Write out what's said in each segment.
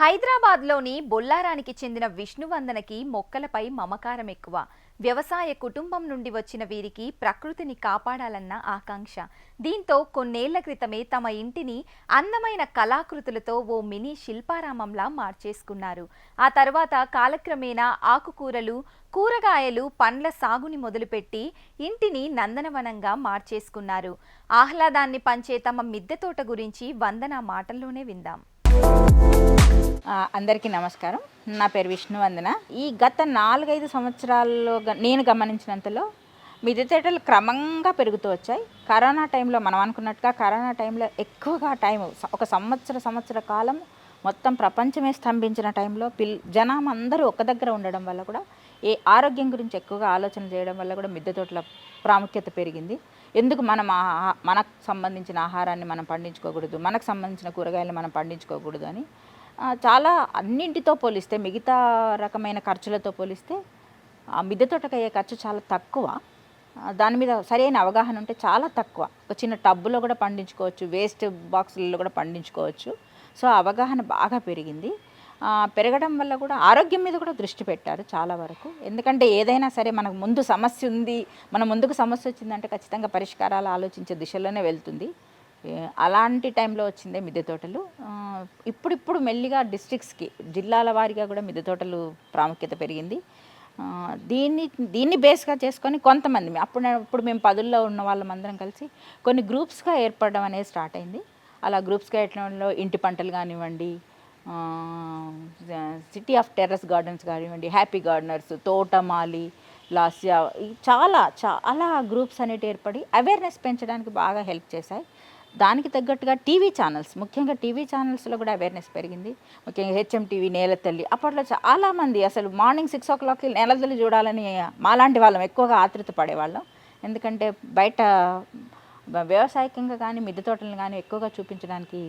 హైదరాబాద్లోని బొల్లారానికి చెందిన విష్ణువందనకి మొక్కలపై మమకారం ఎక్కువ. వ్యవసాయ కుటుంబం నుండి వచ్చిన వీరికి ప్రకృతిని కాపాడాలన్న ఆకాంక్ష. దీంతో కొన్నేళ్ళ క్రితమే తమ ఇంటిని అందమైన కళాకృతులతో ఓ మినీ శిల్పారామంలా మార్చేసుకున్నారు. ఆ తర్వాత కాలక్రమేణా ఆకుకూరలు కూరగాయలు పండ్ల సాగుని మొదలుపెట్టి ఇంటిని నందనవనంగా మార్చేసుకున్నారు. ఆహ్లాదాన్ని పంచే తమ మిద్దె తోట గురించి వందన మాటల్లోనే విందాం. అందరికీ నమస్కారం. నా పేరు విష్ణువందన. ఈ గత నాలుగైదు సంవత్సరాల్లో గ- నేను గమనించినంతలో మిద్దె క్రమంగా పెరుగుతూ వచ్చాయి. కరోనా టైంలో మనం అనుకున్నట్టుగా కరోనా టైంలో ఎక్కువగా టైం ఒక సంవత్సర సంవత్సర కాలం మొత్తం ప్రపంచమే స్తంభించిన టైంలో పిల్ జనం అందరూ ఒక దగ్గర ఉండడం వల్ల కూడా ఏ ఆరోగ్యం గురించి ఎక్కువగా ఆలోచన చేయడం వల్ల కూడా మిద్దె తోటల ప్రాముఖ్యత పెరిగింది. ఎందుకు మనం మనకు సంబంధించిన ఆహారాన్ని మనం పండించుకోకూడదు మనకు సంబంధించిన కూరగాయలు మనం పండించుకోకూడదు అని చాలా అన్నింటితో పోలిస్తే మిగతా రకమైన ఖర్చులతో పోలిస్తే ఆ మిద్దె తోటకు అయ్యే ఖర్చు చాలా తక్కువ. దాని మీద సరైన అవగాహన ఉంటే చాలా తక్కువ. ఒక చిన్న టబ్బులో కూడా పండించుకోవచ్చు వేస్ట్ బాక్సులలో కూడా పండించుకోవచ్చు. సో ఆ అవగాహన బాగా పెరిగింది. పెరగడం వల్ల కూడా ఆరోగ్యం మీద కూడా దృష్టి పెట్టారు చాలా వరకు. ఎందుకంటే ఏదైనా సరే మనకు ముందు సమస్య ఉంది మన ముందుకు సమస్య వచ్చిందంటే ఖచ్చితంగా పరిష్కారాలు ఆలోచించే దిశలోనే వెళ్తుంది. అలాంటి టైంలో వచ్చిందే మిద్దె తోటలు. ఇప్పుడిప్పుడు మెల్లిగా డిస్ట్రిక్ట్స్కి జిల్లాల వారీగా కూడా మిద్దె తోటలు ప్రాముఖ్యత పెరిగింది. దీన్ని దీన్ని బేస్గా చేసుకొని కొంతమంది అప్పుడు అప్పుడు మేము పదుల్లో ఉన్న వాళ్ళమందరం కలిసి కొన్ని గ్రూప్స్గా ఏర్పడడం అనేది స్టార్ట్ అయింది. అలా గ్రూప్స్గా ఏర్పడంలో ఇంటి పంటలు కానివ్వండి సిటీ ఆఫ్ టెర్రస్ గార్డెన్స్ కానివ్వండి హ్యాపీ గార్డెనర్స్ తోటమాలి లాస్యా చాలా చాలా గ్రూప్స్ అనేవి ఏర్పడి అవేర్నెస్ పెంచడానికి బాగా హెల్ప్ చేశాయి. దానికి తగ్గట్టుగా టీవీ ఛానల్స్ ముఖ్యంగా టీవీ ఛానల్స్లో కూడా అవేర్నెస్ పెరిగింది. ముఖ్యంగా హెచ్ఎం టీవీ నేలతల్లి అప్పట్లో చాలామంది అసలు మార్నింగ్ సిక్స్ ఓ క్లాక్కి నేలతల్లి చూడాలని మాలాంటి వాళ్ళం ఎక్కువగా ఆతృత పడేవాళ్ళం. ఎందుకంటే బయట వ్యవసాయకంగా కానీ మిద్దె తోటలను కానీ ఎక్కువగా చూపించడానికి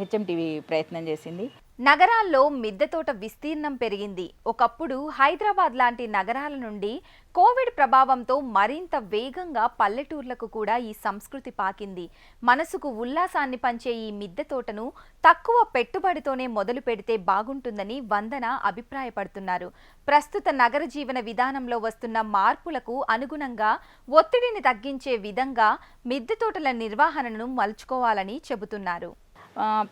హెచ్ఎం టీవీ ప్రయత్నం చేసింది. నగరాల్లో మిద్దెతోట విస్తీర్ణం పెరిగింది. ఒకప్పుడు హైదరాబాద్ లాంటి నగరాల నుండి కోవిడ్ ప్రభావంతో మరింత వేగంగా పల్లెటూర్లకు కూడా ఈ సంస్కృతి పాకింది. మనసుకు ఉల్లాసాన్ని పంచే ఈ మిద్దె తోటను తక్కువ పెట్టుబడితోనే మొదలు పెడితే బాగుంటుందని వందన అభిప్రాయపడుతున్నారు. ప్రస్తుత నగర జీవన విధానంలో వస్తున్న మార్పులకు అనుగుణంగా ఒత్తిడిని తగ్గించే విధంగా మిద్దె తోటల నిర్వహణను మలుచుకోవాలని చెబుతున్నారు.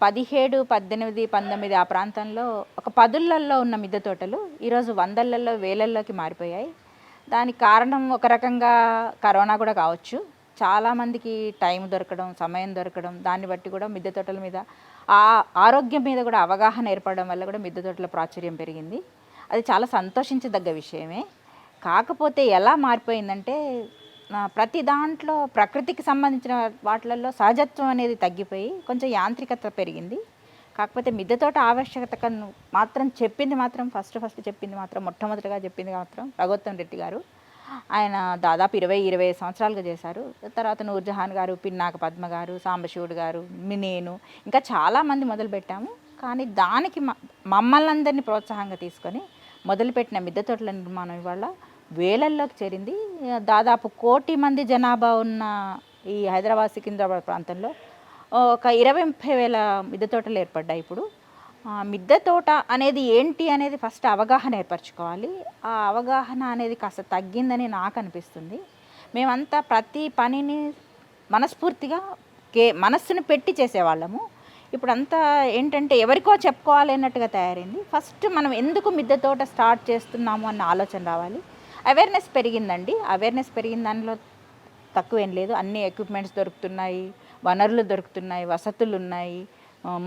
పదిహేడు పద్దెనిమిది పంతొమ్మిది ఆ ప్రాంతంలో ఒక పదులల్లో ఉన్న మిద్దె తోటలు ఈరోజు వందలల్లో వేలల్లోకి మారిపోయాయి. దానికి కారణం ఒక రకంగా కరోనా కూడా కావచ్చు. చాలామందికి టైం దొరకడం సమయం దొరకడం దాన్ని బట్టి కూడా మిద్దె తోటల మీద ఆ ఆరోగ్యం మీద కూడా అవగాహన ఏర్పడడం వల్ల కూడా మిద్దె తోటల ప్రాచుర్యం పెరిగింది. అది చాలా సంతోషించదగ్గ విషయమే. కాకపోతే ఎలా మారిపోయిందంటే ప్రతి దాంట్లో ప్రకృతికి సంబంధించిన వాటిలలో సహజత్వం అనేది తగ్గిపోయి కొంచెం యాంత్రికత పెరిగింది. కాకపోతే మిద్దె తోట ఆవశ్యకతను మాత్రం చెప్పింది మాత్రం ఫస్ట్ ఫస్ట్ చెప్పింది మాత్రం మొట్టమొదటిగా చెప్పింది మాత్రం రఘోత్తం రెడ్డి గారు. ఆయన దాదాపు ఇరవై ఇరవై సంవత్సరాలుగా చేశారు. తర్వాత నూర్జహాన్ గారు పిన్నాక పద్మ గారు సాంబశివుడు గారు మీ నేను ఇంకా చాలామంది మొదలుపెట్టాము. కానీ దానికి మ- మమ్మల్ని అందరినీ ప్రోత్సాహంగా తీసుకొని మొదలుపెట్టిన మిద్దె తోటల నిర్మాణం ఇవాళ వేలల్లోకి చేరింది. దాదాపు కోటి మంది జనాభా ఉన్న ఈ హైదరాబాద్ సికింద్రాబాద్ ప్రాంతంలో ఒక ఇరవై ముప్పై వేల మిద్దె తోటలు ఏర్పడ్డాయి ఇప్పుడు. మిద్దె తోట అనేది ఏంటి అనేది ఫస్ట్ అవగాహన ఏర్పరచుకోవాలి. ఆ అవగాహన అనేది కాస్త తగ్గిందని నాకు అనిపిస్తుంది. మేమంతా ప్రతి పనిని మనస్ఫూర్తిగా కే మనస్సును పెట్టి చేసేవాళ్ళము. ఇప్పుడు అంతా ఏంటంటే ఎవరికో చెప్పుకోవాలి అన్నట్టుగా తయారైంది. ఫస్ట్ మనం ఎందుకు మిద్దె తోట స్టార్ట్ చేస్తున్నాము అన్న ఆలోచన రావాలి. అవేర్నెస్ పెరిగిందండి. అవేర్నెస్ పెరిగిన దానిలో తక్కువేం లేదు. అన్ని ఎక్విప్మెంట్స్ దొరుకుతున్నాయి. వనరులు దొరుకుతున్నాయి. వసతులు ఉన్నాయి.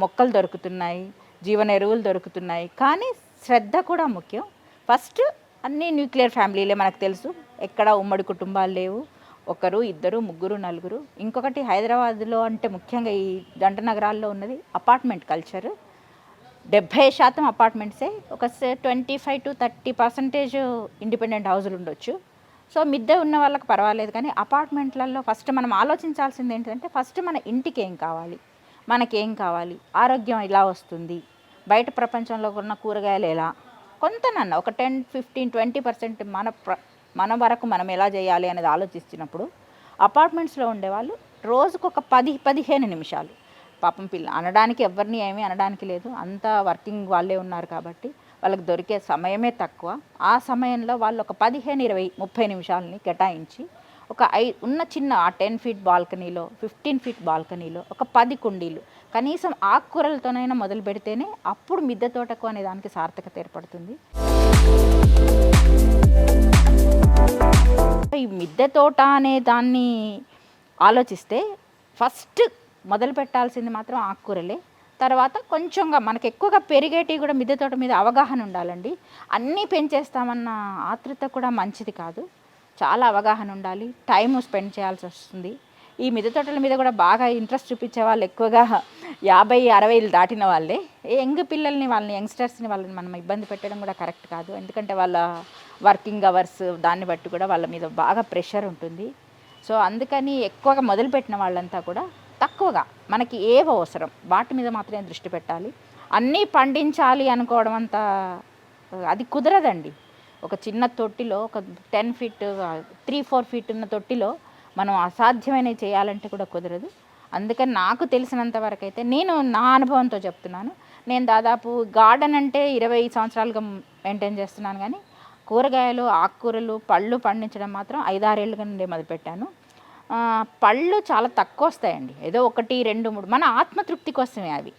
మొక్కలు దొరుకుతున్నాయి. జీవన ఎరువులు దొరుకుతున్నాయి. కానీ శ్రద్ధ కూడా ముఖ్యం. ఫస్ట్ అన్ని న్యూక్లియర్ ఫ్యామిలీలే మనకు తెలుసు. ఎక్కడ ఉమ్మడి కుటుంబాలు లేవు. ఒకరు ఇద్దరు ముగ్గురు నలుగురు. ఇంకొకటి హైదరాబాద్లో అంటే ముఖ్యంగా ఈ జంట నగరాల్లో ఉన్నది అపార్ట్మెంట్ కల్చర్ డెబ్భై శాతం అపార్ట్మెంట్సే ఒక twenty five to thirty percentage independent హౌజులు ఉండొచ్చు. సో మిద్దె ఉన్న వాళ్ళకి పర్వాలేదు కానీ అపార్ట్మెంట్లలో ఫస్ట్ మనం ఆలోచించాల్సింది ఏంటంటే ఫస్ట్ మన ఇంటికి ఏం కావాలి మనకేం కావాలి ఆరోగ్యం ఎలా వస్తుంది బయట ప్రపంచంలో ఉన్న కూరగాయలు ఎలా? కొంతనన్న ఒక టెన్ ఫిఫ్టీన్ ట్వంటీ పర్సెంట్ మన ప్ర మన వరకు మనం ఎలా చేయాలి అనేది ఆలోచిస్తున్నప్పుడు అపార్ట్మెంట్స్లో ఉండేవాళ్ళు రోజుకు ఒక పది పదిహేను నిమిషాలు. పాపం పిల్ల అనడానికి ఎవరిని ఏమీ అనడానికి లేదు. అంతా వర్కింగ్ వాళ్ళే ఉన్నారు కాబట్టి వాళ్ళకి దొరికే సమయమే తక్కువ. ఆ సమయంలో వాళ్ళు ఒక పదిహేను ఇరవై ముప్పై నిమిషాలని కేటాయించి ఒక ఐ ఉన్న చిన్న ఆ టెన్ ఫీట్ బాల్కనీలో ఫిఫ్టీన్ ఫీట్ బాల్కనీలో ఒక పది కుండీలు కనీసం ఆకుకూరలతోనైనా మొదలు పెడితేనే అప్పుడు మిద్దె తోటకు అనే దానికి సార్థకత ఏర్పడుతుంది. ఈ మిద్దె తోట అనే దాన్ని ఆలోచిస్తే ఫస్ట్ మొదలు పెట్టాల్సింది మాత్రం ఆకుకూరలే. తర్వాత కొంచెంగా మనకు ఎక్కువగా పెరిగేటివి కూడా మిద్దె తోట మీద అవగాహన ఉండాలండి. అన్నీ పెంచేస్తామన్న ఆతృత కూడా మంచిది కాదు. చాలా అవగాహన ఉండాలి. టైం స్పెండ్ చేయాల్సి వస్తుంది. ఈ మిద్దె తోటల మీద కూడా బాగా ఇంట్రెస్ట్ చూపించే వాళ్ళు ఎక్కువగా యాభై అరవైలు దాటిన వాళ్ళే. యంగ్ పిల్లల్ని వాళ్ళని యంగ్స్టర్స్ని వాళ్ళని మనం ఇబ్బంది పెట్టడం కూడా కరెక్ట్ కాదు. ఎందుకంటే వాళ్ళ వర్కింగ్ అవర్స్ దాన్ని బట్టి కూడా వాళ్ళ మీద బాగా ప్రెషర్ ఉంటుంది. సో అందుకని ఎక్కువగా మొదలుపెట్టిన వాళ్ళంతా కూడా తక్కువగా మనకి ఏవి అవసరం? వాటి మీద మాత్రమే దృష్టి పెట్టాలి. అన్నీ పండించాలి అనుకోవడం అంత అది కుదరదండి. ఒక చిన్న తొట్టిలో ఒక ten feet three four feet ఉన్న తొట్టిలో మనం అసాధ్యమైనవి చేయాలంటే కూడా కుదరదు. అందుకని నాకు తెలిసినంత వరకు అయితే నేను నా అనుభవంతో చెప్తున్నాను. నేను దాదాపు గార్డెన్ అంటే ఇరవై సంవత్సరాలుగా మెయింటైన్ చేస్తున్నాను కానీ కూరగాయలు ఆకుకూరలు పళ్ళు పండించడం మాత్రం ఐదారేళ్ళుగా నుండి మొదలుపెట్టాను. పళ్ళు చాలా తక్కువ వస్తాయండి ఏదో ఒకటి రెండు మూడు. మన ఆత్మతృప్తి కోసమే అవి.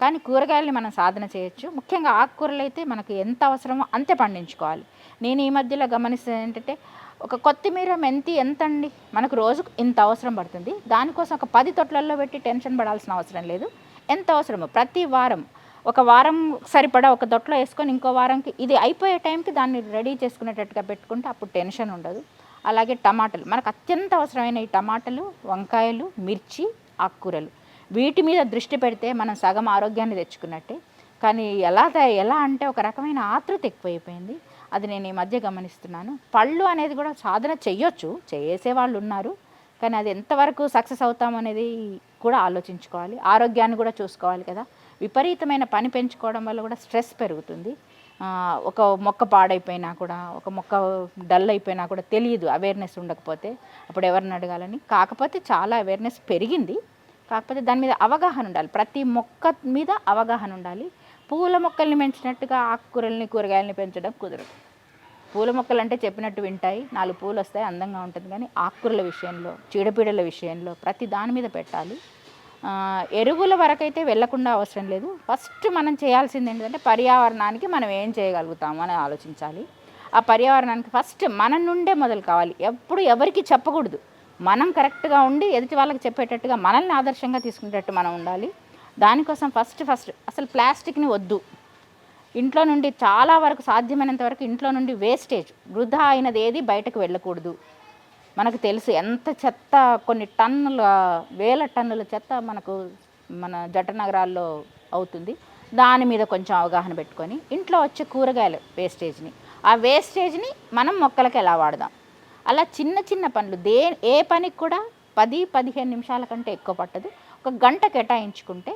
కానీ కూరగాయలని మనం సాధన చేయొచ్చు. ముఖ్యంగా ఆకుకూరలు అయితే మనకు ఎంత అవసరమో అంతే పండించుకోవాలి. నేను ఈ మధ్యలో గమనిస్తుంది ఏంటంటే ఒక కొత్తిమీర మెంతి ఎంత అండి మనకు రోజుకు ఇంత అవసరం పడుతుంది. దానికోసం ఒక పది తొట్లల్లో పెట్టి టెన్షన్ పడాల్సిన అవసరం లేదు. ఎంత అవసరమో ప్రతి వారం ఒక వారం సరిపడా ఒక దొట్లో వేసుకొని ఇంకో వారంకి ఇది అయిపోయే టైంకి దాన్ని రెడీ చేసుకునేటట్టుగా పెట్టుకుంటే అప్పుడు టెన్షన్ ఉండదు. అలాగే టమాటాలు. మనకు అత్యంత అవసరమైన ఈ టమాటాలు వంకాయలు మిర్చి ఆకుకూరలు. వీటి మీద దృష్టి పెడితే మనం సగం ఆరోగ్యాన్ని తెచ్చుకున్నట్టే. కానీ ఎలా త- ఎలా అంటే ఒక రకమైన ఆతృత ఎక్కువైపోయింది. అది నేను ఈ మధ్య గమనిస్తున్నాను. పళ్ళు అనేది కూడా సాధన చెయ్యొచ్చు. చేసే వాళ్ళు ఉన్నారు. కానీ అది ఎంతవరకు సక్సెస్ అవుతాం అనేది కూడా ఆలోచించుకోవాలి. ఆరోగ్యాన్ని కూడా చూసుకోవాలి కదా. విపరీతమైన పని పెంచుకోవడం వల్ల కూడా స్ట్రెస్ పెరుగుతుంది. ఒక మొక్క పాడైపోయినా కూడా ఒక మొక్క డల్ అయిపోయినా కూడా తెలియదు అవేర్నెస్ ఉండకపోతే. అప్పుడు ఎవరిని అడగాలని? కాకపోతే చాలా అవేర్నెస్ పెరిగింది. కాకపోతే దాని మీద అవగాహన ఉండాలి. ప్రతి మొక్క మీద అవగాహన ఉండాలి. పూల మొక్కల్ని పెంచినట్టుగా ఆకుకూరల్ని కూరగాయలని పెంచడం కుదరదు. పూల మొక్కలు అంటే చెప్పినట్టు వింటాయి. నాలుగు పూలు వస్తాయి అందంగా ఉంటుంది. కానీ ఆకుకూరల విషయంలో చీడపీడల విషయంలో ప్రతి దాని మీద పెట్టాలి. ఎరువుల వరకైతే వెళ్ళకుండా అవసరం లేదు. ఫస్ట్ మనం చేయాల్సింది ఏంటంటే పర్యావరణానికి మనం ఏం చేయగలుగుతాము అని ఆలోచించాలి. ఆ పర్యావరణానికి ఫస్ట్ మన నుండే మొదలు కావాలి. ఎప్పుడు ఎవరికి చెప్పకూడదు. మనం కరెక్ట్గా ఉండి ఎదుటి వాళ్ళకి చెప్పేటట్టుగా మనల్ని ఆదర్శంగా తీసుకునేటట్టు మనం ఉండాలి. దానికోసం ఫస్ట్ ఫస్ట్ అసలు ప్లాస్టిక్ని వద్దు. ఇంట్లో నుండి చాలా వరకు సాధ్యమైనంత వరకు ఇంట్లో నుండి వేస్టేజ్ వృధా అయినది ఏది బయటకు వెళ్ళకూడదు. మనకు తెలుసు ఎంత చెత్త కొన్ని టన్నుల వేల టన్నుల చెత్త మనకు మన జట నగరాల్లో అవుతుంది. దాని మీద కొంచెం అవగాహన పెట్టుకొని ఇంట్లో వచ్చే కూరగాయలు వేస్టేజ్ని. ఆ వేస్టేజ్ని మనం మొక్కలకు ఎలా వాడదాం? అలా చిన్న చిన్న పనులు దే ఏ పనికి కూడా పది పదిహేను నిమిషాల కంటే ఎక్కువ పట్టదు. ఒక గంట కేటాయించుకుంటే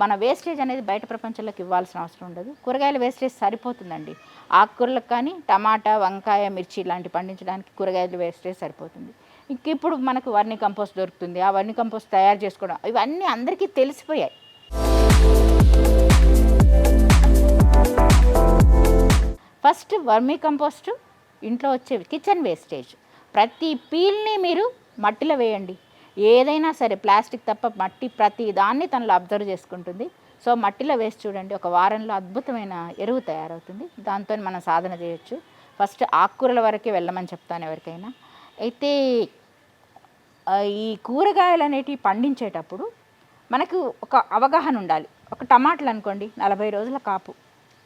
మన వేస్టేజ్ అనేది బయట ప్రపంచంలోకి ఇవ్వాల్సిన అవసరం ఉండదు. కూరగాయల వేస్టేజ్ సరిపోతుందండి. ఆకుకూరలకు కానీ టమాటా వంకాయ మిర్చి ఇలాంటి పండించడానికి కూరగాయల వేస్టేజ్ సరిపోతుంది. ఇంక ఇప్పుడు మనకు వర్ణి కంపోస్ట్ దొరుకుతుంది. ఆ వర్ణి కంపోస్ట్ తయారు చేసుకోవడం ఇవన్నీ అందరికీ తెలిసిపోయాయి. ఫస్ట్ వర్మీ కంపోస్ట్ ఇంట్లో వచ్చే కిచెన్ వేస్టేజ్ ప్రతి పీల్ని మీరు మట్టిలో వేయండి. ఏదైనా సరే ప్లాస్టిక్ తప్ప మట్టి ప్రతి దాన్ని తనలో అబ్జర్వ్ చేసుకుంటుంది. సో మట్టిలో వేసి చూడండి ఒక వారంలో అద్భుతమైన ఎరువు తయారవుతుంది. దాంతో మనం సాధన చేయొచ్చు. ఫస్ట్ ఆకుకూరల వరకే వెళ్ళమని చెప్తాను ఎవరికైనా. అయితే ఈ కూరగాయలు అనేటివి పండించేటప్పుడు మనకు ఒక అవగాహన ఉండాలి. ఒక టమాటాలు అనుకోండి నలభై రోజుల కాపు.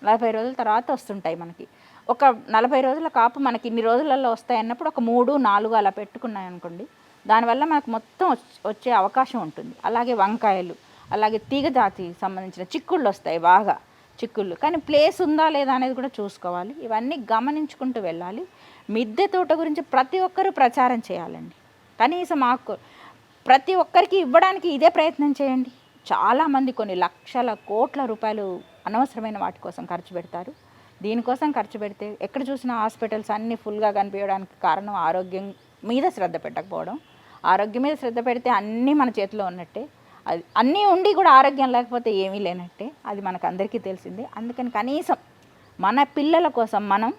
నలభై రోజుల తర్వాత వస్తుంటాయి మనకి. ఒక నలభై రోజుల కాపు మనకి ఇన్ని రోజులలో వస్తాయి అన్నప్పుడు ఒక మూడు నాలుగు అలా పెట్టుకున్నాయి అనుకోండి దానివల్ల మనకు మొత్తం వచ్చే అవకాశం ఉంటుంది. అలాగే వంకాయలు అలాగే తీగ జాతి సంబంధించిన చిక్కుళ్ళు వస్తాయి బాగా చిక్కుళ్ళు. కానీ ప్లేస్ ఉందా లేదా అనేది కూడా చూసుకోవాలి. ఇవన్నీ గమనించుకుంటూ వెళ్ళాలి. మిద్దె తోట గురించి ప్రతి ఒక్కరూ ప్రచారం చేయాలండి. కనీసం ఆకు ప్రతి ఒక్కరికి ఇవ్వడానికి ఇదే ప్రయత్నం చేయండి. చాలామంది కొన్ని లక్షల కోట్ల రూపాయలు అనవసరమైన వాటి కోసం ఖర్చు పెడతారు. దీనికోసం ఖర్చు పెడితే ఎక్కడ చూసినా హాస్పిటల్స్ అన్నీ ఫుల్గా కనిపించడానికి కారణం ఆరోగ్యం మీద శ్రద్ధ పెట్టకపోవడం. ఆరోగ్యం మీద శ్రద్ధ పెడితే అన్నీ మన చేతిలో ఉన్నట్టే. అది అన్నీ ఉండి కూడా ఆరోగ్యం లేకపోతే ఏమీ లేనట్టే. అది మనకు అందరికీ తెలిసిందే. అందుకని కనీసం మన పిల్లల కోసం మనం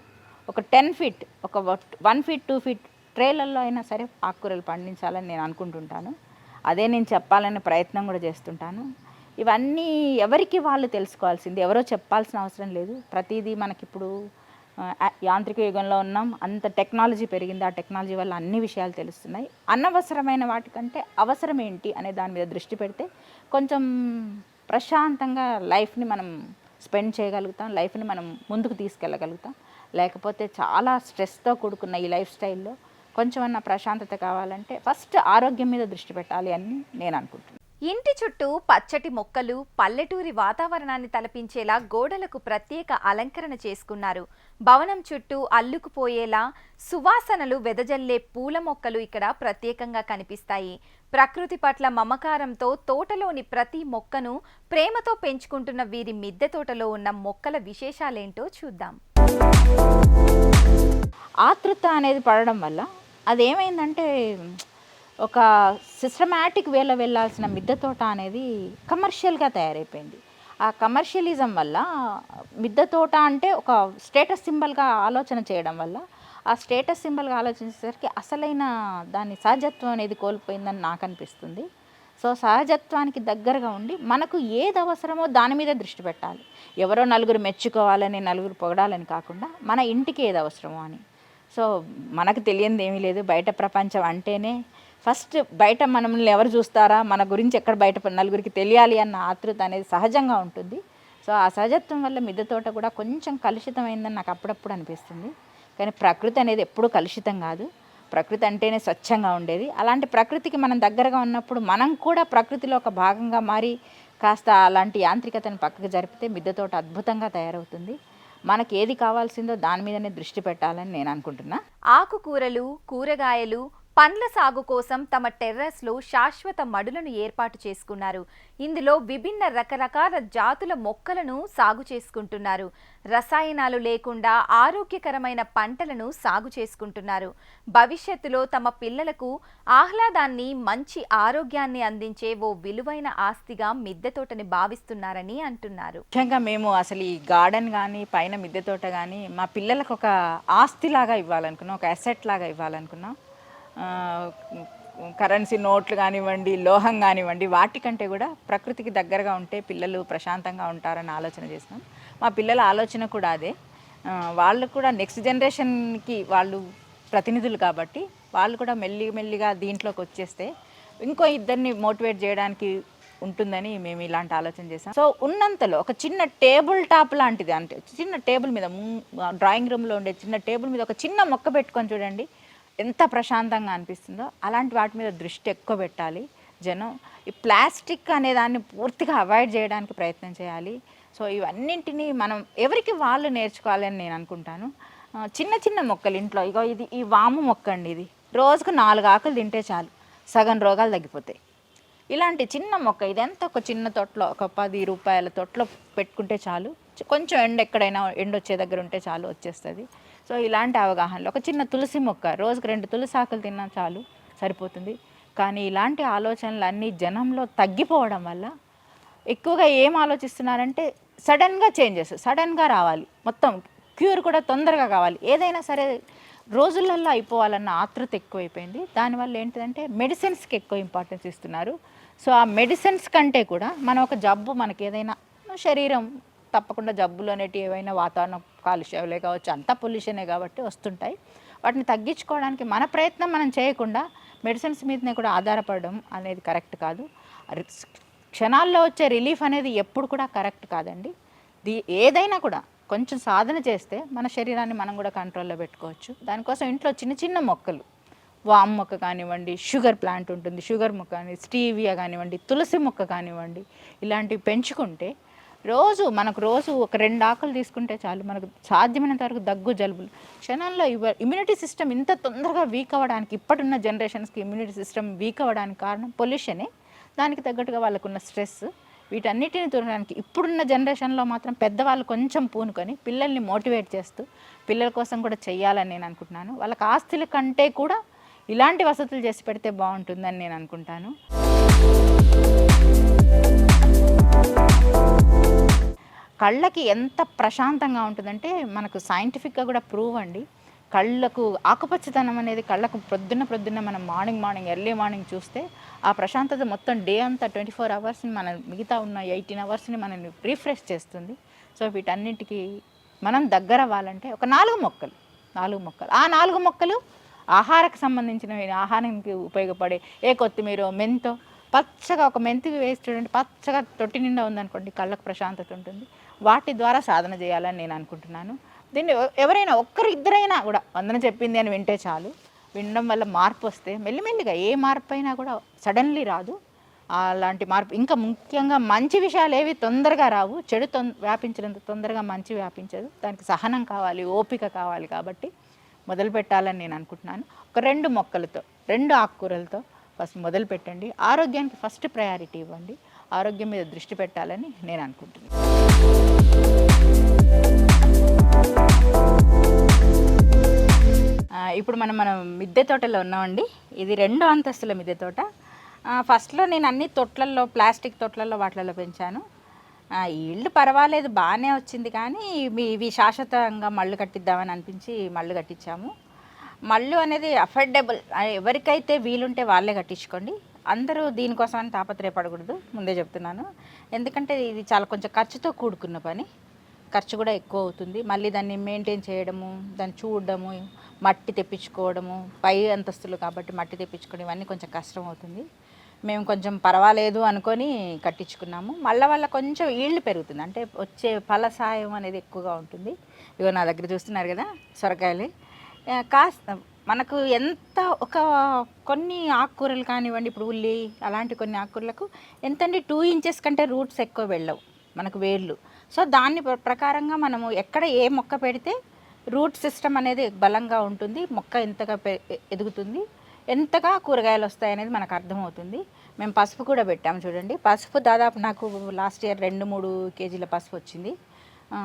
ఒక టెన్ ఫీట్ ఒక వన్ ఫీట్ టూ ఫీట్ ట్రేలల్లో అయినా సరే ఆకుకూరలు పండించాలని నేను అనుకుంటుంటాను. అదే నేను చెప్పాలనే ప్రయత్నం కూడా చేస్తుంటాను. ఇవన్నీ ఎవరికి వాళ్ళు తెలుసుకోవాల్సింది? ఎవరో చెప్పాల్సిన అవసరం లేదు. ప్రతిదీ మనకిప్పుడు యాంత్రిక యుగంలో ఉన్నాం. అంత టెక్నాలజీ పెరిగింది. ఆ టెక్నాలజీ వల్ల అన్ని విషయాలు తెలుస్తున్నాయి. అనవసరమైన వాటికంటే అవసరం ఏంటి అనే దాని మీద దృష్టి పెడితే కొంచెం ప్రశాంతంగా లైఫ్ని మనం స్పెండ్ చేయగలుగుతాం. లైఫ్ని మనం ముందుకు తీసుకెళ్ళగలుగుతాం. లేకపోతే చాలా స్ట్రెస్తో కూడుకున్న ఈ లైఫ్ స్టైల్లో కొంచెమన్నా ప్రశాంతత కావాలంటే ఫస్ట్ ఆరోగ్యం మీద దృష్టి పెట్టాలి అని నేను అనుకుంటున్నాను. ఇంటి చుట్టూ పచ్చటి మొక్కలు పల్లెటూరి వాతావరణాన్ని తలపించేలా గోడలకు ప్రత్యేక అలంకరణ చేసుకున్నారు. భవనం చుట్టూ అల్లుకుపోయేలా సువాసనలు వెదజల్లే పూల మొక్కలు ఇక్కడ ప్రత్యేకంగా కనిపిస్తాయి. ప్రకృతి పట్ల మమకారంతో తోటలోని ప్రతి మొక్కను ప్రేమతో పెంచుకుంటున్న వీరి మిద్దె తోటలో ఉన్న మొక్కల విశేషాలేంటో చూద్దాం. ఆతృత అనేది పడడం వల్ల అదేమైందంటే ఒక సిస్టమాటిక్ వేలో వెళ్ళాల్సిన మిద్దె తోట అనేది కమర్షియల్గా తయారైపోయింది. ఆ కమర్షియలిజం వల్ల మిద్దె తోట అంటే ఒక స్టేటస్ సింబల్గా ఆలోచన చేయడం వల్ల ఆ స్టేటస్ సింబల్గా ఆలోచించేసరికి అసలైన దాని సహజత్వం అనేది కోల్పోయిందని నాకు అనిపిస్తుంది. సో సహజత్వానికి దగ్గరగా ఉండి మనకు ఏది అవసరమో దాని మీద దృష్టి పెట్టాలి. ఎవరో నలుగురు మెచ్చుకోవాలని నలుగురు పొగడాలని కాకుండా మన ఇంటికి ఏది అవసరమో అని. సో మనకు తెలియంది ఏమీ లేదు. బయట ప్రపంచం అంటేనే ఫస్ట్ బయట మనల్ని ఎవరు చూస్తారా? మన గురించి ఎక్కడ బయట నలుగురికి తెలియాలి అన్న ఆతృత అనేది సహజంగా ఉంటుంది. సో ఆ సహజత్వం వల్ల మిద్దె తోట కూడా కొంచెం కలుషితమైందని నాకు అప్పుడప్పుడు అనిపిస్తుంది. కానీ ప్రకృతి అనేది ఎప్పుడూ కలుషితం కాదు. ప్రకృతి అంటేనే స్వచ్ఛంగా ఉండేది. అలాంటి ప్రకృతికి మనం దగ్గరగా ఉన్నప్పుడు మనం కూడా ప్రకృతిలో ఒక భాగంగా మారి కాస్త అలాంటి యాంత్రికతను పక్కకు జరిపితే మిద్దె తోట అద్భుతంగా తయారవుతుంది. మనకి ఏది కావాల్సిందో దాని మీదనే దృష్టి పెట్టాలని నేను అనుకుంటున్నా. ఆకుకూరలు కూరగాయలు పండ్ల సాగు కోసం తమ టెర్రస్లో శాశ్వత మడులను ఏర్పాటు చేసుకున్నారు. ఇందులో విభిన్న రకరకాల జాతుల మొక్కలను సాగు చేసుకుంటున్నారు. రసాయనాలు లేకుండా ఆరోగ్యకరమైన పంటలను సాగు చేసుకుంటున్నారు. భవిష్యత్తులో తమ పిల్లలకు ఆహ్లాదాన్ని మంచి ఆరోగ్యాన్ని అందించే ఓ విలువైన ఆస్తిగా మిద్దె తోటని భావిస్తున్నారని అంటున్నారు. ముఖ్యంగా మేము అసలు ఈ గార్డెన్ కానీ పైన మిద్దె తోట కానీ మా పిల్లలకు ఒక ఆస్తిలాగా ఇవ్వాలనుకున్నాం ఒక అసెట్ లాగా ఇవ్వాలనుకున్నాం. కరెన్సీ నోట్లు కానివ్వండి లోహం కానివ్వండి వాటికంటే కూడా ప్రకృతికి దగ్గరగా ఉంటే పిల్లలు ప్రశాంతంగా ఉంటారని ఆలోచన చేసినాం మా పిల్లల ఆలోచన కూడా అదే. వాళ్ళు కూడా నెక్స్ట్ జనరేషన్కి వాళ్ళు ప్రతినిధులు కాబట్టి వాళ్ళు కూడా మెల్లి మెల్లిగా దీంట్లోకి వచ్చేస్తే ఇంకో ఇద్దరిని మోటివేట్ చేయడానికి ఉంటుందని మేము ఇలాంటి ఆలోచన చేసాం సో ఉన్నంతలో ఒక చిన్న టేబుల్ టాప్ లాంటిది అంటే చిన్న టేబుల్ మీద డ్రాయింగ్ రూమ్లో ఉండే చిన్న టేబుల్ మీద ఒక చిన్న మొక్క పెట్టుకొని చూడండి. ఎంత ప్రశాంతంగా అనిపిస్తుందో అలాంటి వాటి మీద దృష్టి ఎక్కువ పెట్టాలి. జనం ఈ ప్లాస్టిక్ అనే దాన్ని పూర్తిగా అవాయిడ్ చేయడానికి ప్రయత్నం చేయాలి. సో ఇవన్నింటినీ మనం ఎవరికి వాళ్ళు నేర్చుకోవాలని నేను అనుకుంటాను. చిన్న చిన్న మొక్కలు ఇంట్లో ఇగో ఇది ఈ వాము మొక్క అండి ఇది. రోజుకు నాలుగు ఆకులు తింటే చాలు సగం రోగాలు తగ్గిపోతాయి. ఇలాంటి చిన్న మొక్క ఇదంతా ఒక చిన్న తొట్లో ఒక పది రూపాయల తొట్లో పెట్టుకుంటే చాలు కొంచెం ఎండ ఎక్కడైనా ఎండ వచ్చే దగ్గర ఉంటే చాలు వచ్చేస్తుంది. సో ఇలాంటి అవగాహనలో. ఒక చిన్న తులసి మొక్క రోజుకు రెండు తులసి ఆకులు తిన్నా చాలు సరిపోతుంది. కానీ ఇలాంటి ఆలోచనలు అన్నీ జనంలో తగ్గిపోవడం వల్ల ఎక్కువగా ఏం ఆలోచిస్తున్నారంటే సడన్గా చేంజెస్ సడన్గా రావాలి. మొత్తం క్యూర్ కూడా తొందరగా కావాలి. ఏదైనా సరే రోజులలో అయిపోవాలన్న ఆతృత ఎక్కువైపోయింది. దానివల్ల ఏంటిదంటే మెడిసిన్స్కి ఎక్కువ ఇంపార్టెన్స్ ఇస్తున్నారు. సో ఆ మెడిసిన్స్ కంటే కూడా మనం ఒక జబ్బు మనకి ఏదైనా శరీరం తప్పకుండా జబ్బులు అనేటివి ఏవైనా వాతావరణ కాలుష్యాలే కావచ్చు అంతా పొల్యూషనే కాబట్టి వస్తుంటాయి. వాటిని తగ్గించుకోవడానికి మన ప్రయత్నం మనం చేయకుండా మెడిసిన్స్ మీదనే కూడా ఆధారపడడం అనేది కరెక్ట్ కాదు. క్షణాల్లో వచ్చే రిలీఫ్ అనేది ఎప్పుడు కూడా కరెక్ట్ కాదండి. దీ ఏదైనా కూడా కొంచెం సాధన చేస్తే మన శరీరాన్ని మనం కూడా కంట్రోల్లో పెట్టుకోవచ్చు. దానికోసం ఇంట్లో చిన్న చిన్న మొక్కలు వామ్ మొక్క కానివ్వండి షుగర్ ప్లాంట్ ఉంటుంది షుగర్ మొక్క కానీ స్టీవియా కానివ్వండి తులసి మొక్క కానివ్వండి ఇలాంటివి పెంచుకుంటే రోజు మనకు రోజు ఒక రెండు ఆకులు తీసుకుంటే చాలు. మనకు సాధ్యమైనంత వరకు దగ్గు జలుబులు. క్షణంలో ఇవ ఇమ్యూనిటీ సిస్టమ్ ఇంత తొందరగా వీక్ అవ్వడానికి ఇప్పటిన్న జనరేషన్స్కి ఇమ్యూనిటీ సిస్టమ్ వీక్ అవ్వడానికి కారణం పొల్యూషనే దానికి తగ్గట్టుగా వాళ్ళకున్న స్ట్రెస్ వీటన్నిటిని తూరడానికి ఇప్పుడున్న జనరేషన్లో మాత్రం పెద్దవాళ్ళు కొంచెం పూనుకొని పిల్లల్ని మోటివేట్ చేస్తూ పిల్లల కోసం కూడా చేయాలని నేను అనుకుంటున్నాను. వాళ్ళకి ఆస్తుల కంటే కూడా ఇలాంటి వసతులు చేసి పెడితే బాగుంటుందని నేను అనుకుంటాను. కళ్ళకి ఎంత ప్రశాంతంగా ఉంటుందంటే మనకు సైంటిఫిక్గా కూడా ప్రూవ్ అండి. కళ్ళకు ఆకుపచ్చదనం అనేది కళ్ళకు ప్రొద్దున ప్రొద్దున మనం మార్నింగ్ మార్నింగ్ ఎర్లీ మార్నింగ్ చూస్తే ఆ ప్రశాంతత మొత్తం డే అంతా ట్వంటీ ఫోర్ అవర్స్ని మన మిగతా ఉన్న ఎయిటీన్ అవర్స్ని మనల్ని రిఫ్రెష్ చేస్తుంది. సో వీటన్నిటికీ మనం దగ్గర అవ్వాలంటే ఒక నాలుగు మొక్కలు నాలుగు మొక్కలు. ఆ నాలుగు మొక్కలు ఆహారకు సంబంధించినవి ఆహారానికి ఉపయోగపడే ఏ కొత్తిమీర మెంతో పచ్చగా ఒక మెంతికి వేసి చూడండి పచ్చగా తొట్టి నిండా ఉందనుకోండి కళ్ళకు ప్రశాంతత ఉంటుంది. వాటి ద్వారా సాధన చేయాలని నేను అనుకుంటున్నాను. దీన్ని ఎవరైనా ఒక్కరు ఇద్దరైనా కూడా వందన చెప్పింది అని వింటే చాలు. వినడం వల్ల మార్పు వస్తే మెల్లిమెల్లిగా ఏ మార్పు అయినా కూడా సడన్లీ రాదు. అలాంటి మార్పు ఇంకా ముఖ్యంగా మంచి విషయాలు ఏవి తొందరగా రావు. చెడు తొం వ్యాపించినంత తొందరగా మంచి వ్యాపించదు. దానికి సహనం కావాలి ఓపిక కావాలి కాబట్టి మొదలు పెట్టాలని నేను అనుకుంటున్నాను. ఒక రెండు మొక్కలతో రెండు ఆకుకూరలతో ఫస్ట్ మొదలు పెట్టండి ఆరోగ్యానికి ఫస్ట్ ప్రయారిటీ ఇవ్వండి. ఆరోగ్యం మీద దృష్టి పెట్టాలని నేను అనుకుంటున్నాను. ఇప్పుడు మనం మనం మిద్దె తోటలో ఉన్నామండి. ఇది రెండో అంతస్తుల మిద్దె తోట. ఫస్ట్లో నేను అన్ని తొట్లల్లో ప్లాస్టిక్ తొట్లల్లో వాటిలలో పెంచాను. ఆ, ఇల్లు పర్వాలేదు బాగానే వచ్చింది కానీ ఇవి ఇవి శాశ్వతంగా మళ్ళు కట్టిద్దామని అనిపించి మళ్ళు కట్టించాము. మళ్ళు అనేది అఫోర్డబుల్ ఎవరికైతే వీలుంటే వాళ్ళే కట్టించుకోండి. అందరూ దీనికోసం అని తాపత్రయపడకూడదు ముందే చెప్తున్నాను. ఎందుకంటే ఇది చాలా కొంచెం ఖర్చుతో కూడుకున్న పని. ఖర్చు కూడా ఎక్కువ అవుతుంది. మళ్ళీ దాన్ని మెయింటైన్ చేయడము దాన్ని చూడడము మట్టి తెప్పించుకోవడము పై అంతస్తులు కాబట్టి మట్టి తెప్పించుకోవడం ఇవన్నీ కొంచెం కష్టం అవుతుంది. మేము కొంచెం పర్వాలేదు అనుకొని కట్టించుకున్నాము. మళ్ళీ వల్ల కొంచెం ఈళ్ళు పెరుగుతుంది. అంటే వచ్చే ఫల సాయం అనేది ఎక్కువగా ఉంటుంది. ఇగో నా దగ్గర చూస్తున్నారు కదా సొరకాయలు. కాస్త మనకు ఎంత ఒక కొన్ని ఆకుకూరలు కానివ్వండి ఇప్పుడు ఉల్లి అలాంటి కొన్ని ఆకుకూరలకు ఎంతండి? టూ ఇంచెస్ కంటే రూట్స్ ఎక్కువ వెళ్ళవు. మనకు వేర్లు సో దాన్ని ప్ర- ప్రకారంగా మనము ఎక్కడ ఏ మొక్క పెడితే రూట్ సిస్టమ్ అనేది బలంగా ఉంటుంది మొక్క ఎంతగా పె- ఎదుగుతుంది ఎంతగా కూరగాయలు వస్తాయి అనేది మనకు అర్థమవుతుంది. మేము పసుపు కూడా పెట్టాము చూడండి. పసుపు దాదాపు నాకు లాస్ట్ ఇయర్ రెండు మూడు కేజీల పసుపు వచ్చింది.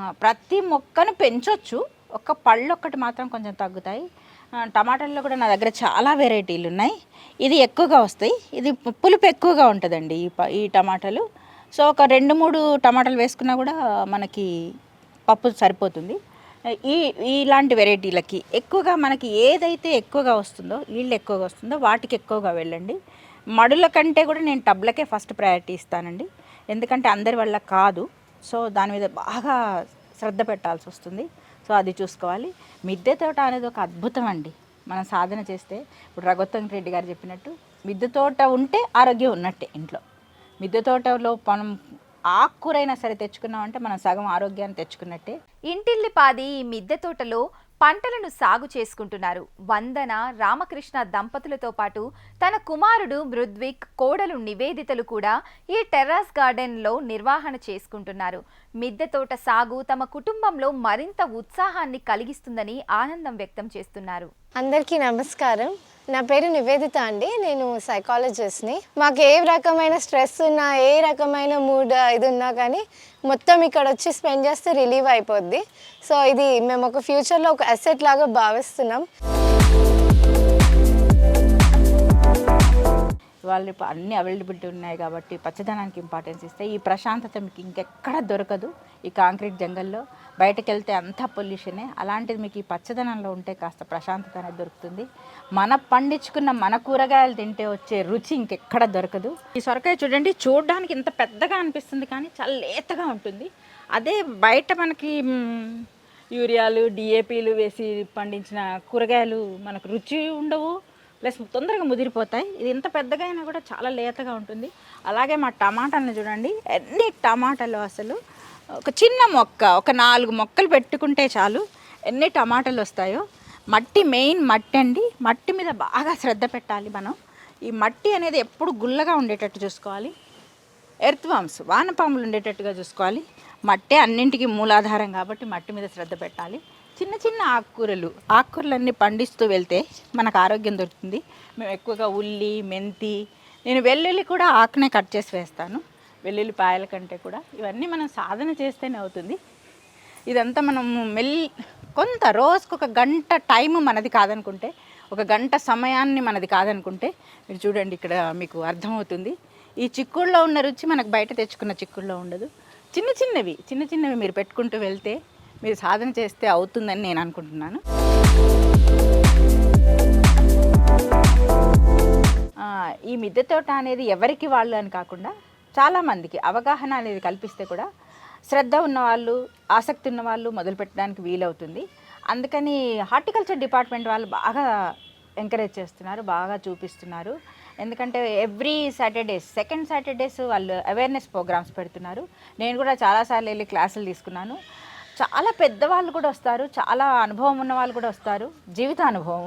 ప్రతి మొక్కను పెంచొచ్చు. ఒక్క పళ్ళు ఒక్కటి మాత్రం కొంచెం తగ్గుతాయి. టమాటాల్లో కూడా నా దగ్గర చాలా వెరైటీలు ఉన్నాయి. ఇది ఎక్కువగా వస్తాయి. ఇది పులుపు ఎక్కువగా ఉంటుందండి ఈ ఈ టమాటాలు. సో ఒక రెండు మూడు టమాటాలు వేసుకున్నా కూడా మనకి పప్పు సరిపోతుంది. ఈ ఇలాంటి వెరైటీలకి ఎక్కువగా మనకి ఏదైతే ఎక్కువగా వస్తుందో నీళ్ళు ఎక్కువగా వస్తుందో వాటికి ఎక్కువగా వెళ్ళండి. మడుల కంటే కూడా నేను టబ్లకే ఫస్ట్ ప్రయారిటీ ఇస్తానండి. ఎందుకంటే అందరి వల్ల కాదు. సో దాని మీద బాగా శ్రద్ధ పెట్టాల్సి వస్తుంది. సో అది చూసుకోవాలి. మిద్దె తోట అనేది ఒక అద్భుతం అండి. మనం సాధన చేస్తే ఇప్పుడు రఘుత్తం రెడ్డి గారు చెప్పినట్టు మిద్దె తోట ఉంటే ఆరోగ్యం ఉన్నట్టే ఇంట్లో. మిద్దె తోటలో మనం ఆకుకూరైనా సరే తెచ్చుకున్నామంటే మనం సగం ఆరోగ్యాన్ని తెచ్చుకున్నట్టే. ఇంటిల్లిపాది ఈ మిద్దె తోటలో పంటలను సాగు చేసుకుంటున్నారు. వందన రామకృష్ణ దంపతులతో పాటు తన కుమారుడు మృద్విక్ కోడలు నివేదితలు కూడా ఈ టెర్రాస్ గార్డెన్లో నిర్వహణ చేసుకుంటున్నారు. మిద్దె తోట సాగు తమ కుటుంబంలో మరింత ఉత్సాహాన్ని కలిగిస్తుందని ఆనందం వ్యక్తం చేస్తున్నారు. అందరికీ నమస్కారం. నా పేరు నివేదిత అండి. నేను సైకాలజిస్ట్ని మాకు ఏ రకమైన స్ట్రెస్ ఉన్నా ఏ రకమైన మూడ్ ఇది ఉన్నా కానీ మొత్తం ఇక్కడ వచ్చి స్పెండ్ చేస్తే రిలీవ్ అయిపోద్ది. సో ఇది మేము ఒక ఫ్యూచర్లో ఒక అసెట్ లాగా భావిస్తున్నాం. వాళ్ళు అన్ని అవైలబిలిటీ ఉన్నాయి కాబట్టి పచ్చదనానికి ఇంపార్టెన్స్ ఇస్తే ఈ ప్రశాంతత మీకు ఇంకెక్కడ దొరకదు ఈ కాంక్రీట్ జంగల్లో. బయటకు వెళ్తే అంతా పొల్యూషనే అలాంటిది మీకు ఈ పచ్చదనంలో ఉంటే కాస్త ప్రశాంతత అనేది దొరుకుతుంది. మన పండించుకున్న మన కూరగాయలు తింటే వచ్చే రుచి ఇంకెక్కడ దొరకదు. ఈ సొరకాయ చూడండి చూడడానికి ఇంత పెద్దగా అనిపిస్తుంది కానీ చాలా లేతగా ఉంటుంది. అదే బయట మనకి యూరియాలు డిఏపీలు వేసి పండించిన కూరగాయలు మనకు రుచి ఉండవు. ప్లస్ తొందరగా ముదిరిపోతాయి. ఇది ఇంత పెద్దగా అయినా కూడా చాలా లేతగా ఉంటుంది. అలాగే మా టమాటాలను చూడండి. ఎన్ని టమాటాలు అసలు? ఒక చిన్న మొక్క ఒక నాలుగు మొక్కలు పెట్టుకుంటే చాలు ఎన్ని టమాటాలు వస్తాయో. మట్టి మెయిన్ మట్టి అండి. మట్టి మీద బాగా శ్రద్ధ పెట్టాలి మనం. ఈ మట్టి అనేది ఎప్పుడు గుల్లగా ఉండేటట్టు చూసుకోవాలి. ఎర్త్ వామ్స్ వానపాములు ఉండేటట్టుగా చూసుకోవాలి. మట్టే అన్నింటికి మూలాధారం కాబట్టి మట్టి మీద శ్రద్ధ పెట్టాలి. చిన్న చిన్న ఆకుకూరలు. ఆకుకూరలన్నీ పండిస్తూ వెళ్తే మనకు ఆరోగ్యం దొరుకుతుంది. మేము ఎక్కువగా ఉల్లి మెంతి నేను వెల్లుల్లి కూడా ఆకునే కట్ చేసి వేస్తాను. వెల్లుల్లి పాయల కంటే కూడా. ఇవన్నీ మనం సాధన చేస్తేనే అవుతుంది. ఇదంతా మనం మెల్ కొంత రోజుకు ఒక గంట టైం మనది కాదనుకుంటే ఒక గంట సమయాన్ని మనది కాదనుకుంటే మీరు చూడండి ఇక్కడ మీకు అర్థమవుతుంది. ఈ చిక్కుల్లో ఉన్న రుచి మనకు బయట తెచ్చుకున్న చిక్కుల్లో ఉండదు. చిన్న చిన్నవి చిన్న చిన్నవి మీరు పెట్టుకుంటూ వెళ్తే మీరు సాధన చేస్తే అవుతుందని నేను అనుకుంటున్నాను. ఈ మిద్దె తోట అనేది ఎవరికి వాళ్ళు అని కాకుండా చాలామందికి అవగాహన అనేది కల్పిస్తే కూడా శ్రద్ధ ఉన్నవాళ్ళు ఆసక్తి ఉన్న వాళ్ళు మొదలు పెట్టడానికి వీలవుతుంది. అందుకని హార్టికల్చర్ డిపార్ట్మెంట్ వాళ్ళు బాగా ఎంకరేజ్ చేస్తున్నారు బాగా చూపిస్తున్నారు. ఎందుకంటే ఎవ్రీ సాటర్డేస్ సెకండ్ సాటర్డేస్ వాళ్ళు అవేర్నెస్ ప్రోగ్రామ్స్ పెడుతున్నారు. నేను కూడా చాలాసార్లు వెళ్ళి క్లాసులు తీసుకున్నాను. చాలా పెద్దవాళ్ళు కూడా వస్తారు చాలా అనుభవం ఉన్న వాళ్ళు కూడా వస్తారు జీవిత అనుభవం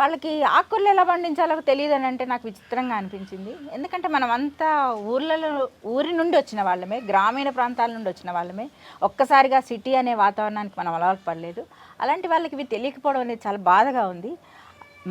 వాళ్ళకి ఆకుకూరలు ఎలా పండించాలో తెలియదు అని అంటే నాకు విచిత్రంగా అనిపించింది. ఎందుకంటే మనం అంతా ఊర్లలో ఊరి నుండి వచ్చిన వాళ్ళమే గ్రామీణ ప్రాంతాల నుండి వచ్చిన వాళ్ళమే. ఒక్కసారిగా సిటీ అనే వాతావరణానికి మనం అలవాటు పడలేదు. అలాంటి వాళ్ళకి ఇవి తెలియకపోవడం అనేది చాలా బాధగా ఉంది.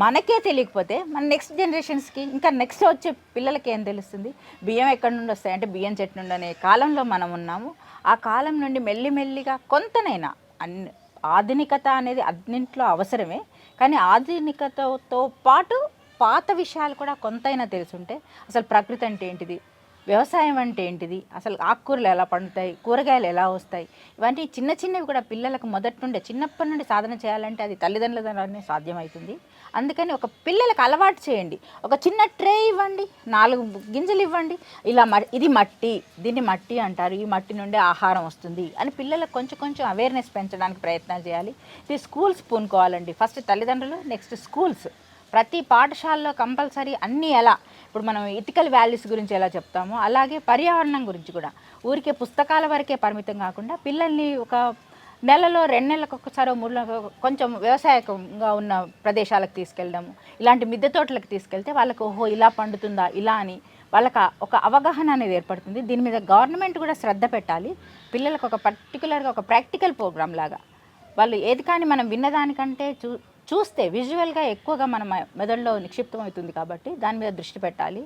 మనకే తెలియకపోతే మన నెక్స్ట్ జనరేషన్స్కి ఇంకా నెక్స్ట్ వచ్చే పిల్లలకి ఏం తెలుస్తుంది? బియ్యం ఎక్కడి నుండి వస్తాయి అంటే బియ్యం చెట్టు నుండి అనే కాలంలో మనం ఉన్నాము. ఆ కాలం నుండి మెల్లిమెల్లిగా కొంతనైనా అన్ని ఆధునికత అనేది అన్నింట్లో అవసరమే. కానీ ఆధునికతతో పాటు పాత విషయాలు కూడా కొంతైనా తెలుసుంటే అసలు ప్రకృతి అంటే ఏంటిది? వ్యవసాయం అంటే ఏంటిది? అసలు ఆకుకూరలు ఎలా పండుతాయి? కూరగాయలు ఎలా వస్తాయి? ఇవన్నీ చిన్న చిన్నవి కూడా పిల్లలకు మొదటి నుండి చిన్నప్పటి నుండి సాధన చేయాలంటే అది తల్లిదండ్రుల ద్వారానే సాధ్యమవుతుంది అందుకని ఒక పిల్లలకు అలవాటు చేయండి. ఒక చిన్న ట్రే ఇవ్వండి నాలుగు గింజలు ఇవ్వండి. ఇలా మ- ఇది మట్టి దీన్ని మట్టి అంటారు. ఈ మట్టి నుండి ఆహారం వస్తుంది అని పిల్లలకు కొంచెం కొంచెం అవేర్నెస్ పెంచడానికి ప్రయత్నాలు చేయాలి. ఇది స్కూల్స్ పూనుకోవాలండి. ఫస్ట్ తల్లిదండ్రులు నెక్స్ట్ స్కూల్స్. ప్రతి పాఠశాలలో కంపల్సరీ అన్నీ ఎలా? ఇప్పుడు మనం ఇథికల్ వాల్యూస్ గురించి ఎలా చెప్తామో అలాగే పర్యావరణం గురించి కూడా. ఊరికే పుస్తకాల వరకే పరిమితం కాకుండా పిల్లల్ని ఒక నెలలో రెండు నెలలకు ఒకసారి మూడు నెలలకు కొంచెం వ్యవసాయకంగా ఉన్న ప్రదేశాలకు తీసుకెళ్ళడము ఇలాంటి మిద్దె తోటలకు తీసుకెళ్తే వాళ్ళకు ఓహో ఇలా పండుతుందా ఇలా అని వాళ్ళకి ఒక అవగాహన అనేది ఏర్పడుతుంది. దీని మీద గవర్నమెంట్ కూడా శ్రద్ధ పెట్టాలి. పిల్లలకు ఒక పర్టికులర్గా ఒక ప్రాక్టికల్ ప్రోగ్రామ్ లాగా. వాళ్ళు ఏది కానీ మనం విన్నదానికంటే చూ చూస్తే విజువల్గా ఎక్కువగా మన మెదడులో నిక్షిప్తం అవుతుంది కాబట్టి దాని మీద దృష్టి పెట్టాలి.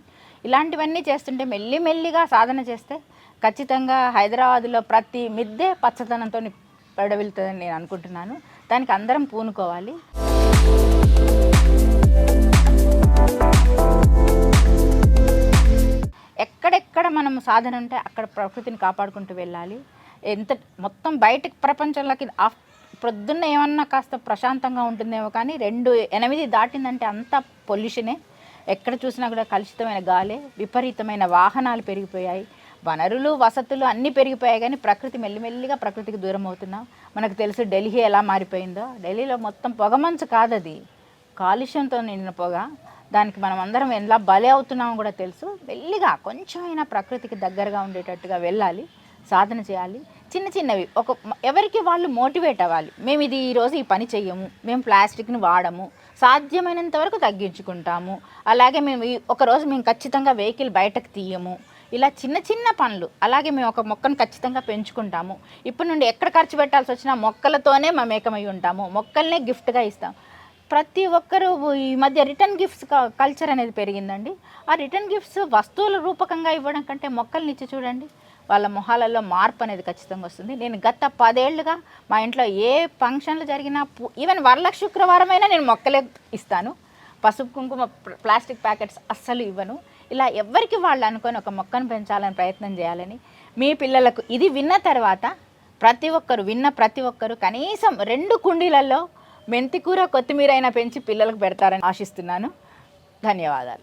ఇలాంటివన్నీ చేస్తుంటే మెల్లి మెల్లిగా సాధన చేస్తే ఖచ్చితంగా హైదరాబాదులో ప్రతి మిద్దె పచ్చదనంతో పడవెళ్తుందని నేను అనుకుంటున్నాను. దానికి అందరం పూనుకోవాలి. ఎక్కడెక్కడ మనం సాధన ఉంటే అక్కడ ప్రకృతిని కాపాడుకుంటూ వెళ్ళాలి. ఎంత మొత్తం బయట ప్రపంచంలోకి ఆఫ్ ప్రొద్దున్న ఏమన్నా కాస్త ప్రశాంతంగా ఉంటుందేమో కానీ రెండు ఎనిమిది దాటిందంటే అంత పొల్యూషనే. ఎక్కడ చూసినా కూడా కలుషితమైన గాలే విపరీతమైన వాహనాలు పెరిగిపోయాయి. వనరులు వసతులు అన్నీ పెరిగిపోయాయి కానీ ప్రకృతి మెల్లిమెల్లిగా ప్రకృతికి దూరం అవుతున్నాం. మనకు తెలుసు ఢిల్లీ ఎలా మారిపోయిందో. ఢిల్లీలో మొత్తం పొగమంచు కాదది. కాలుష్యంతో నిండిన పొగ. దానికి మనం అందరం ఎలా బలే అవుతున్నామో కూడా తెలుసు. మెల్లిగా కొంచెమైనా ప్రకృతికి దగ్గరగా ఉండేటట్టుగా వెళ్ళాలి. సాధన చేయాలి. చిన్న చిన్నవి. ఒక ఎవరికి వాళ్ళు మోటివేట్ అవ్వాలి. మేము ఇది ఈరోజు ఈ పని చెయ్యము మేము ప్లాస్టిక్ని వాడము సాధ్యమైనంత వరకు తగ్గించుకుంటాము. అలాగే మేము ఈ- ఒకరోజు మేము ఖచ్చితంగా వెహికల్ బయటకు తీయము. ఇలా చిన్న చిన్న పనులు అలాగే మేము ఒక మొక్కను ఖచ్చితంగా పెంచుకుంటాము. ఇప్పటి నుండి ఎక్కడ ఖర్చు పెట్టాల్సి వచ్చినా మొక్కలతోనే మమేకమై ఉంటాము. మొక్కల్నే గిఫ్ట్గా ఇస్తాం. ప్రతి ఒక్కరూ ఈ మధ్య రిటర్న్ గిఫ్ట్స్ కల్చర్ అనేది పెరిగిందండి. ఆ రిటర్న్ గిఫ్ట్స్ వస్తువుల రూపకంగా ఇవ్వడం కంటే మొక్కల్ని ఇచ్చి చూడండి. వాళ్ళ మొహాలలో మార్పు అనేది ఖచ్చితంగా వస్తుంది. నేను గత పదేళ్ళుగా మా ఇంట్లో ఏ ఫంక్షన్లు జరిగినా పు- ఈవెన్ వరలక్ష శుక్రవారం అయినా నేను మొక్కలే ఇస్తాను. పసుపు కుంకుమ ప్లాస్టిక్ ప్యాకెట్స్ అస్సలు ఇవ్వను. ఇలా ఎవరికి వాళ్ళు అనుకొని ఒక మొక్కను పెంచాలని ప్రయత్నం చేయాలని మీ పిల్లలకు ఇది విన్న తర్వాత ప్రతి ఒక్కరు విన్న ప్రతి ఒక్కరు కనీసం రెండు కుండీలలో మెంతికూర కొత్తిమీర అయినా పెంచి పిల్లలకు పెడతారని ఆశిస్తున్నాను. ధన్యవాదాలు.